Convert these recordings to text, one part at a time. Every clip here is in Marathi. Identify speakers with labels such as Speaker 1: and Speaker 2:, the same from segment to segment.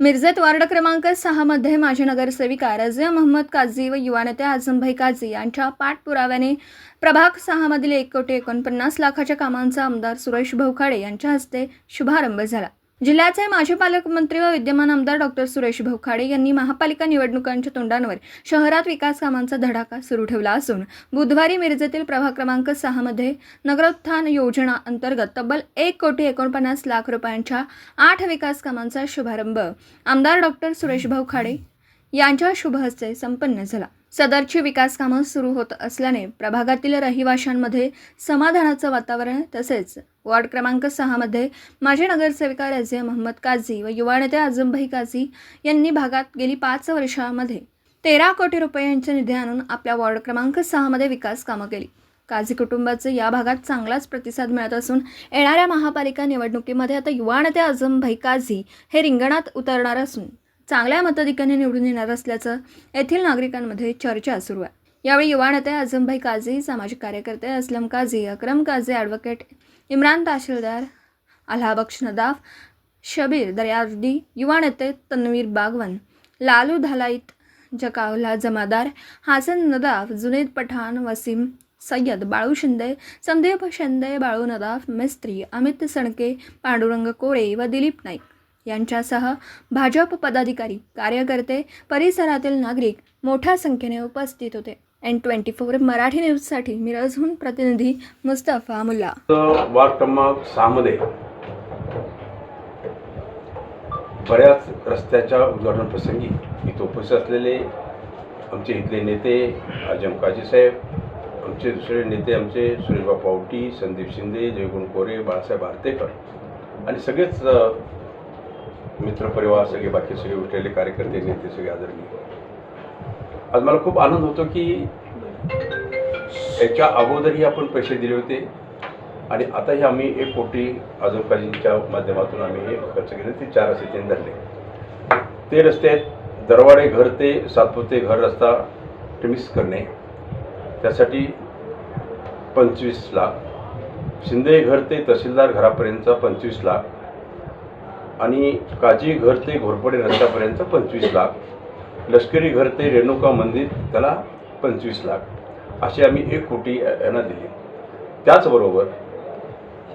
Speaker 1: मिरजेत वार्ड क्रमांक सहामध्ये माजी नगरसेविका रजिया मोहम्मद काझी व युवा नेत्या आझमभाई काझी यांच्या पाठपुराव्याने प्रभाग सहामधील एक कोटी एकोणपन्नास लाखाच्या कामांचा आमदार सुरेश भोखाडे यांच्या हस्ते शुभारंभ झाला. जिल्ह्याचे माजी पालकमंत्री व विद्यमान आमदार डॉक्टर सुरेश भोखाडे यांनी महापालिका निवडणुकांच्या तोंडांवर शहरात विकास कामांचा धडाका सुरू ठेवला असून बुधवारी मिरजेतील प्रभाग क्रमांक सहामध्ये नगरोत्थान योजना अंतर्गत तब्बल एक कोटी एकोणपन्नास लाख रुपयांच्या आठ विकास कामांचा शुभारंभ आमदार डॉक्टर सुरेश भाऊ खाडे यांच्या शुभ हस्ते संपन्न झाला. सदरची विकास कामं सुरू होत असल्याने प्रभागातील रहिवाशांमध्ये समाधानाचं वातावरण तसेच वॉर्ड क्रमांक सहामध्ये माजी नगरसेविका रझिया मोहम्मद काझी व युवा नेते आझमभाई काझी यांनी भागात गेली पाच वर्षामध्ये तेरा कोटी रुपयांचे निधी आणून आपल्या वॉर्ड क्रमांक सहामध्ये विकास कामं केली. काझी कुटुंबाचे या भागात चांगलाच प्रतिसाद मिळत असून येणाऱ्या महापालिका निवडणुकीमध्ये आता युवा नेते आझमभाई काझी हे रिंगणात उतरणार असून चांगल्या मताधिकाने निवडून येणार असल्याचं येथील नागरिकांमध्ये चर्चा सुरू आहे. यावेळी युवा नेते आझमभाई काझी सामाजिक कार्यकर्ते असलम काझी अक्रम काझी ॲडव्होकेट इम्रान तहसीलदार अल्हाबक्ष नदाफ शबीर दर्यादी युवा नेते तन्वीर बागवन लालू धालाईत जकावला जमादार हासन नदाफ जुनेद पठाण वसीम सय्यद बाळू शिंदे संदीप शिंदे बाळू नदाफ मिस्त्री अमित सणके पांडुरंग कोळे व दिलीप नाईक। यांच्यासह भाजप पदाधिकारी कार्यकर्ते परिसरातील नागरिक मोठ्या संख्येने उपस्थित होते. एन ट्वेंटी फोर मराठी न्यूजसाठी मिरजहून प्रतिनिधी मुस्तफा मुल्ला.
Speaker 2: वार्ड क्रमांक सहामध्ये बऱ्याच रस्त्याच्या उद्घाटन प्रसंगी इथं उपस्थित असलेले आमचे इथले नेते आजम काजी साहेब आमचे दुसरे नेते आमचे सुरेशबा पावटी संदीप शिंदे जयगुण कोरे बाळासाहेब भारतेकर आणि सगळेच मित्रपरिवार सगळे बाकी सगळे उठलेले कार्यकर्ते नेते सगळे आदरणीय. आज मला खूप आनंद होतो की याच्या अगोदरही आपण पैसे दिले होते आणि आताही आम्ही एक कोटी आजोबाजींच्या माध्यमातून आम्ही हे खर्च केले. ते चार असे तीन धरले. ते रस्ते आहेत दरवाडे घर ते सातपुते घर रस्ता मिक्स करणे. त्यासाठी पंचवीस लाख. शिंदे घर ते तहसीलदार घरापर्यंतचा पंचवीस लाख. आणि काजी घर ते घोरपडे रस्त्यापर्यंत पंचवीस लाख. लष्करी घर ते रेणुका मंदिर त्याला पंचवीस लाख. असे आम्ही एक कोटी यांना दिले. त्याचबरोबर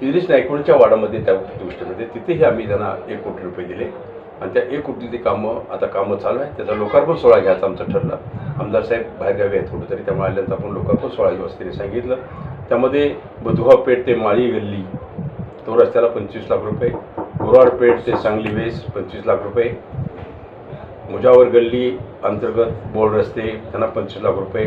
Speaker 2: इरिश नायकोडच्या वाडामध्ये त्या गोष्टीमध्ये तिथेही आम्ही त्यांना एक कोटी रुपये दिले. आणि त्या एक कोटीचे कामं आता कामं चालू आहे त्याचा लोकार्पण सोहळा घ्यायचा आमचं ठरलं. आमदार साहेब बाहेरगावी आहेत कुठेतरी त्यामुळे आल्यानंतर आपण लोकार्पण सोहळा घेऊ त्यांनी सांगितलं. त्यामध्ये बुधगाव पेठ ते माळी गल्ली तो रस्त्याला पंचवीस लाख रुपये. गुराड पेठ ते सांगली वेस पंचवीस लाख रुपये. मुजावर गल्ली अंतर्गत बोर्ड रस्ते त्यांना पंचवीस लाख रुपये.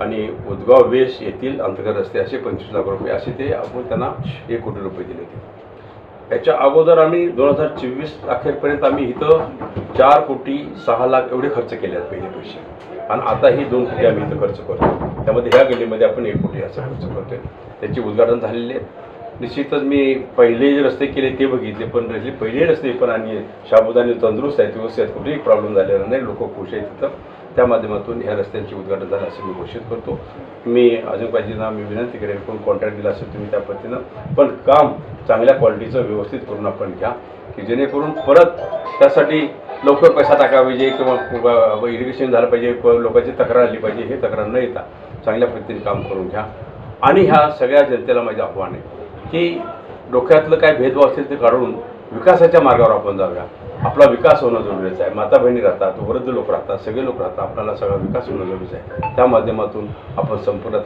Speaker 2: आणि उदगाव वेस येथील अंतर्गत रस्ते असे पंचवीस लाख रुपये. असे ते आपण त्यांना एक कोटी रुपये दिले होते. याच्या अगोदर आम्ही दोन हजार चोवीस अखेरपर्यंत आम्ही इथं चार कोटी सहा लाख एवढे खर्च केले आहेत पहिले पैसे. आणि आताही दोन कोटी आम्ही इथं खर्च करतो त्यामध्ये ह्या गल्लीमध्ये आपण एक कोटी असं खर्च करतोय. त्याचे उद्घाटन झालेले आहेत. निश्चितच मी पहिले जे रस्ते केले ते बघितले पण रस्ते पहिले रस्ते पण आणि शाबुदानी तंदुरुस्त आहेत व्यवस्थित आहेत कुठेही प्रॉब्लेम झालेला नाही लोक खुश आहेत तिथं. त्या माध्यमातून ह्या रस्त्यांचे उद्घाटन झालं असं मी घोषित करतो. मी अजून पाहिजेना मी विनंती करेन कोण कॉन्ट्रॅक्ट दिला असेल तुम्ही त्या पद्धतीनं पण काम चांगल्या क्वालिटीचं व्यवस्थित करून आपण घ्या की जेणेकरून परत त्यासाठी लवकर पैसा टाकावा पाहिजे किंवा इरिगेशन झालं पाहिजे लोकांची तक्रार आली पाहिजे हे तक्रार न येता चांगल्या पद्धतीने काम करून घ्या. आणि ह्या सगळ्या जनतेला माझं आव्हान आहे. की डोक्यातलं काय भेदभाव असेल ते काढून विकासाच्या मार्गावर आपण जाऊया. आपला विकास होणं जरुरीचं आहे. माता बहिणी राहतात वृद्ध लोक राहतात सगळे लोक राहतात. आपल्याला सगळा विकास होणं जरुरीचं आहे. त्या माध्यमातून आपण संपूर्ण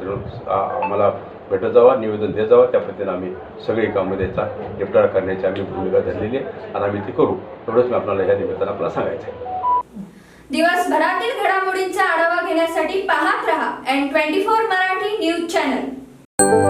Speaker 2: आम्हाला भेटत जावा निवेदन देत जावं. त्या पद्धतीने आम्ही सगळी कामं द्यायचा निपटारा करण्याची आम्ही भूमिका धरलेली आहे. आणि आम्ही ती करू. एवढंच मी आपल्याला या निमित्तानं आपल्याला सांगायचं आहे.
Speaker 1: दिवसभरातील घडामोडींचा आढावा घेण्यासाठी पाहत रहा N twenty four Marathi news channel